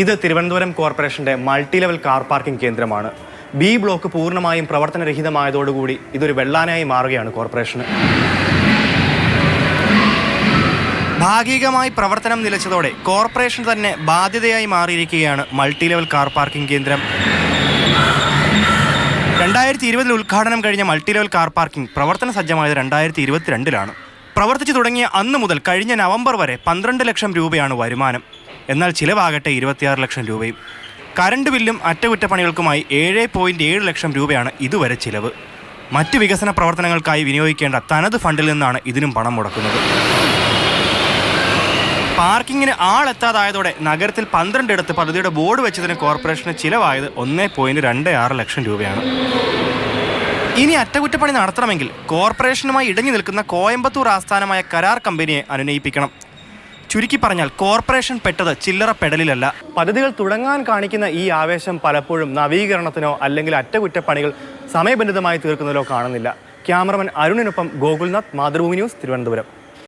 ഇത് തിരുവനന്തപുരം കോർപ്പറേഷന്റെ multi level car parking കേന്ദ്രമാണ്. ബി ബ്ലോക്ക് പൂർണമായും പ്രവർത്തനരഹിതമായതോടുകൂടി ഇതൊരു വെള്ളാനായി മാറുകയാണ് കോർപ്പറേഷന്. ഭാഗികമായി പ്രവർത്തനം നിലച്ചതോടെ കോർപ്പറേഷൻ തന്നെ ബാധ്യതയായി മാറിയിരിക്കുകയാണ് മൾട്ടി ലെവൽ കാർ പാർക്കിംഗ് കേന്ദ്രം. രണ്ടായിരത്തി ഇരുപതിൽ ഉദ്ഘാടനം കഴിഞ്ഞ മൾട്ടി ലെവൽ കാർ പാർക്കിംഗ് പ്രവർത്തന സജ്ജമായത് രണ്ടായിരത്തി ഇരുപത്തിരണ്ടിലാണ് പ്രവർത്തിച്ചു തുടങ്ങിയ അന്ന് മുതൽ കഴിഞ്ഞ നവംബർ വരെ പന്ത്രണ്ട് ലക്ഷം രൂപയാണ് വരുമാനം. എന്നാൽ ചിലവാകട്ടെ ഇരുപത്തിയാറ് ലക്ഷം രൂപയും. കറണ്ട് ബില്ലും അറ്റകുറ്റപ്പണികൾക്കുമായി ഏഴ് പോയിന്റ് ഏഴ് ലക്ഷം രൂപയാണ് ഇതുവരെ ചിലവ്. മറ്റ് വികസന പ്രവർത്തനങ്ങൾക്കായി വിനിയോഗിക്കേണ്ട തനത് ഫണ്ടിൽ നിന്നാണ് ഇതിനും പണം മുടക്കുന്നത്. പാർക്കിങ്ങിന് ആളെത്താതായതോടെ നഗരത്തിൽ പന്ത്രണ്ടിടത്ത് പദ്ധതിയുടെ ബോർഡ് വെച്ചതിന് കോർപ്പറേഷന് ചിലവായത് ഒന്നേ പോയിന്റ് രണ്ട് ആറ് ലക്ഷം രൂപയാണ്. ഇനി അറ്റകുറ്റപ്പണി നടത്തണമെങ്കിൽ കോർപ്പറേഷനുമായി ഇടഞ്ഞു നിൽക്കുന്ന കോയമ്പത്തൂർ ആസ്ഥാനമായ കരാർ കമ്പനിയെ അനുനയിപ്പിക്കണം. ചുരുക്കി പറഞ്ഞാൽ കോർപ്പറേഷൻ പെട്ടത് ചില്ലറ പെടലിലല്ല. പദ്ധതികൾ തുടങ്ങാൻ കാണിക്കുന്ന ഈ ആവേശം പലപ്പോഴും നവീകരണത്തിനോ അല്ലെങ്കിൽ അറ്റകുറ്റപ്പണികൾ സമയബന്ധിതമായി തീർക്കുന്നതിലോ കാണുന്നില്ല. ക്യാമറമാൻ അരുണിനൊപ്പം ഗോകുൽനാഥ് മാതൃഭൂമി ന്യൂസ് തിരുവനന്തപുരം.